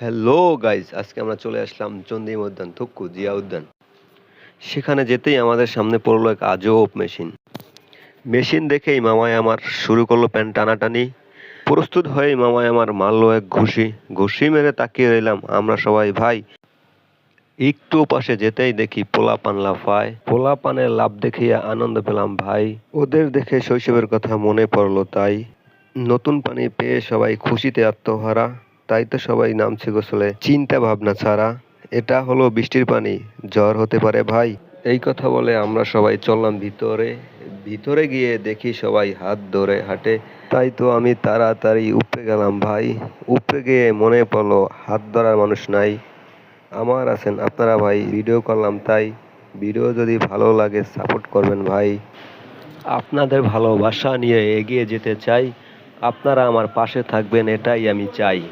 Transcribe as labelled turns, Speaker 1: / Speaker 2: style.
Speaker 1: Hello guys আজকে আমরা চলে আসলাম চন্দিম উদ্যান, থুক্কু, জিয়া উদ্যান। সেখানে যেতেই আমাদের সামনে পড়ল এক আজব মেশিন। মেশিন দেখেই মামায় আমার শুরু করল প্যান্ট টানাটানি। প্রস্তুত হয়েই মামায় আমার মারলো এক ঘুষি। ঘুষি মেরে তাকিয়ে রইলাম আমরা সবাই, ভাই। একটু পাশে যেতেই দেখি পোলা পান লাফায়। পোলা পানের লাভ দেখিয়ে আনন্দ পেলাম, ভাই। ওদের দেখে শৈশবের কথা মনে পড়ল তাই। নতুন পানি পেয়ে সবাই খুশিতে আত্মহারা। তাই তো সবাই নামছে গোসলে। চিন্তা ভাবনা ছাড়া। এটা হলো বৃষ্টির পানি। জ্বর হতে পারে ভাই। এই কথা বলে আমরা সবাই চললাম ভিতরে। ভিতরে গিয়ে দেখি সবাই হাত ধরে হাঁটে। তাই তো আমি তাড়াতাড়ি উপরে গেলাম ভাই। উপরে গিয়ে মনে পড়ল, হাত ধরার মানুষ নাই। আমার আছেন আপনারা ভাই, ভিডিও করলাম তাই। ভিডিও যদি ভালো লাগে সাপোর্ট করবেন ভাই। আপনাদের ভালোবাসা নিয়ে এগিয়ে যেতে চাই। আপনারা আমার পাশে থাকবেন, এটাই আমি চাই।